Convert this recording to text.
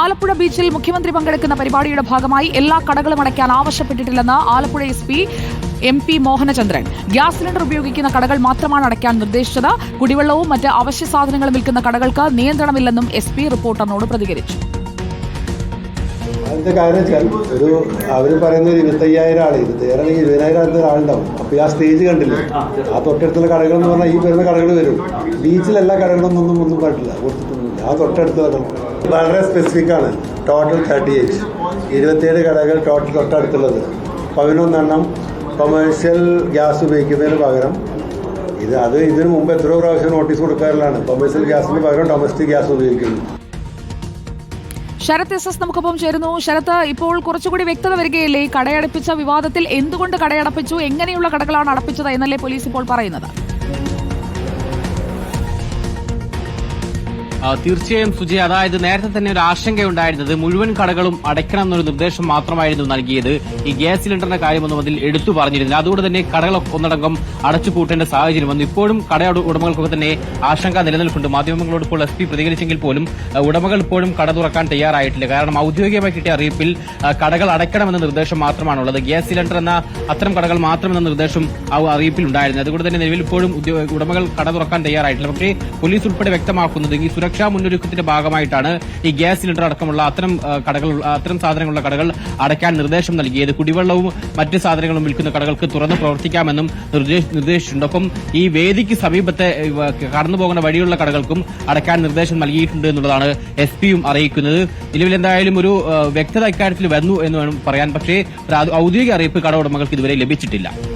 ആലപ്പുഴ ബീച്ചിൽ മുഖ്യമന്ത്രി പങ്കെടുക്കുന്ന പരിപാടിയുടെ ഭാഗമായി എല്ലാ കടകളും അടയ്ക്കാൻ ആവശ്യപ്പെട്ടിട്ടില്ലെന്ന് Alappuzha S P M P Mohanachandran. Gas cylinder ഉപയോഗിക്കുന്ന കടകൾ മാത്രമാണ് അടയ്ക്കാൻ നിർദ്ദേശിച്ചത്. കുടിവെള്ളവും മറ്റ് അവശ്യ സാധനങ്ങളും വിൽക്കുന്ന കടകൾക്ക് നിയന്ത്രണമില്ലെന്നും എസ് പി റിപ്പോർട്ടറിനോട് പ്രതികരിച്ചു. അതിന്റെ കാര്യം വെച്ചാൽ ഒരു അവർ പറയുന്ന ഒരു ഇരുപത്തയ്യായിരം ആൾ ഇരുപത്തയ്യായിരം അല്ലെങ്കിൽ ഇരുപതിനായിരം അടുത്ത ആളുണ്ടാവും അപ്പോൾ ആ സ്റ്റേജ് കണ്ടില്ലേ? ആ തൊട്ടടുത്തുള്ള കടകൾ എന്ന് പറഞ്ഞാൽ ഈ വരുന്ന കടകൾ വരും. ബീച്ചിൽ എല്ലാ കടകളൊന്നും ഒന്നും ഒന്നും പാടില്ല കൊടുത്തിട്ടൊന്നുമില്ല. ആ തൊട്ടടുത്ത് വളരെ സ്പെസിഫിക് ആണ് ടോട്ടൽ തേർട്ടി എയ്റ്റ് ഇരുപത്തിയേഴ് കടകൾ ടോട്ടൽ തൊട്ടടുത്തുള്ളത്. പതിനൊന്നെണ്ണം കൊമേഴ്ഷ്യൽ ഗ്യാസ് ഉപയോഗിക്കുന്നതിന് പകരം. ഇത് അത് ഇതിനു മുമ്പ് എത്രയോ പ്രാവശ്യം നോട്ടീസ് കൊടുക്കാറുള്ളതാണ്. കൊമേഴ്ഷ്യൽ ഗ്യാസിന് പകരം ഡൊമസ്റ്റിക് ഗ്യാസ് ഉപയോഗിക്കുന്നു. ശരത് എസ് എസ് നമുക്കൊപ്പം ചേരുന്നു. ശരത് ഇപ്പോൾ കുറച്ചുകൂടി വ്യക്തത വരികയില്ലേ? ഈ കടയടപ്പിച്ച വിവാദത്തിൽ എന്തുകൊണ്ട് കടയടപ്പിച്ചു? എങ്ങനെയുള്ള കടകളാണ് അടപ്പിച്ചത് എന്നല്ലേ പോലീസ് ഇപ്പോൾ പറയുന്നത്? തീർച്ചയായും സുജി അതായത് നേരത്തെ തന്നെ ഒരു ആശങ്കയുണ്ടായിരുന്നത് മുഴുവൻ കടകളും അടയ്ക്കണം എന്നൊരു നിർദ്ദേശം മാത്രമായിരുന്നു നൽകിയത് ഈ ഗ്യാസ് സിലിണ്ടറിന്റെ കാര്യമൊന്നും അതിൽ എടുത്തു പറഞ്ഞിരുന്നില്ല. അതുകൊണ്ട് തന്നെ കടകളൊക്കെ ഒന്നടങ്കം അടച്ചുപൂട്ടേണ്ട സാഹചര്യം വന്നു. ഇപ്പോഴും കട ഉടമകൾക്കൊക്കെ തന്നെ ആശങ്ക നിലനിൽക്കുന്നുണ്ട് മാധ്യമങ്ങളോട് ഇപ്പോൾ എസ് പി പ്രതികരിച്ചെങ്കിൽ പോലും ഉടമകൾ ഇപ്പോഴും കട തുറക്കാൻ തയ്യാറായിട്ടില്ല. കാരണം ഔദ്യോഗികമായി കിട്ടിയ അറിയിപ്പിൽ കടകൾ അടയ്ക്കണമെന്ന നിർദ്ദേശം മാത്രമാണുള്ളത്. ഗ്യാസ് സിലിണ്ടർ എന്ന അത്തരം കടകൾ മാത്രമെന്ന നിർദ്ദേശം ആ അറിയിപ്പിൽ ഉണ്ടായിരുന്നു അതുകൊണ്ട് തന്നെ നിലവിൽ ഇപ്പോഴും ഉടമകൾ കട തുറക്കാൻ തയ്യാറായിട്ടില്ല. പക്ഷേ പോലീസ് ഉൾപ്പെടെ വ്യക്തമാക്കുന്നത് ഈ സുരക്ഷാ മുന്നൊരുക്കത്തിന്റെ ഭാഗമായിട്ടാണ് ഈ ഗ്യാസ് സിലിണ്ടർ അടക്കമുള്ള അത്തരം കടകൾ അത്തരം സാധനങ്ങളുള്ള കടകൾ അടയ്ക്കാൻ നിർദ്ദേശം നൽകിയത്. കുടിവെള്ളവും മറ്റ് സാധനങ്ങളും വിൽക്കുന്ന കടകൾക്ക് തുറന്ന് പ്രവർത്തിക്കാമെന്നും നിർദ്ദേശ- നിർദ്ദേശിച്ചിട്ടുണ്ട്. ഒപ്പം ഈ വേദിക്ക് സമീപത്തെ കടന്നുപോകുന്ന പോകുന്ന വഴിയുള്ള കടകൾക്കും അടയ്ക്കാൻ നിർദ്ദേശം നൽകിയിട്ടുണ്ട് എന്നുള്ളതാണ് എസ് പിയും അറിയിക്കുന്നത്. നിലവിൽ എന്തായാലും ഒരു വ്യക്തത ഇക്കാര്യത്തിൽ വന്നു എന്ന് വേണം പറയാൻ. പക്ഷേ ഔദ്യോഗിക അറിയിപ്പ് കട ഉടമകൾക്ക് ഇതുവരെ ലഭിച്ചിട്ടില്ല.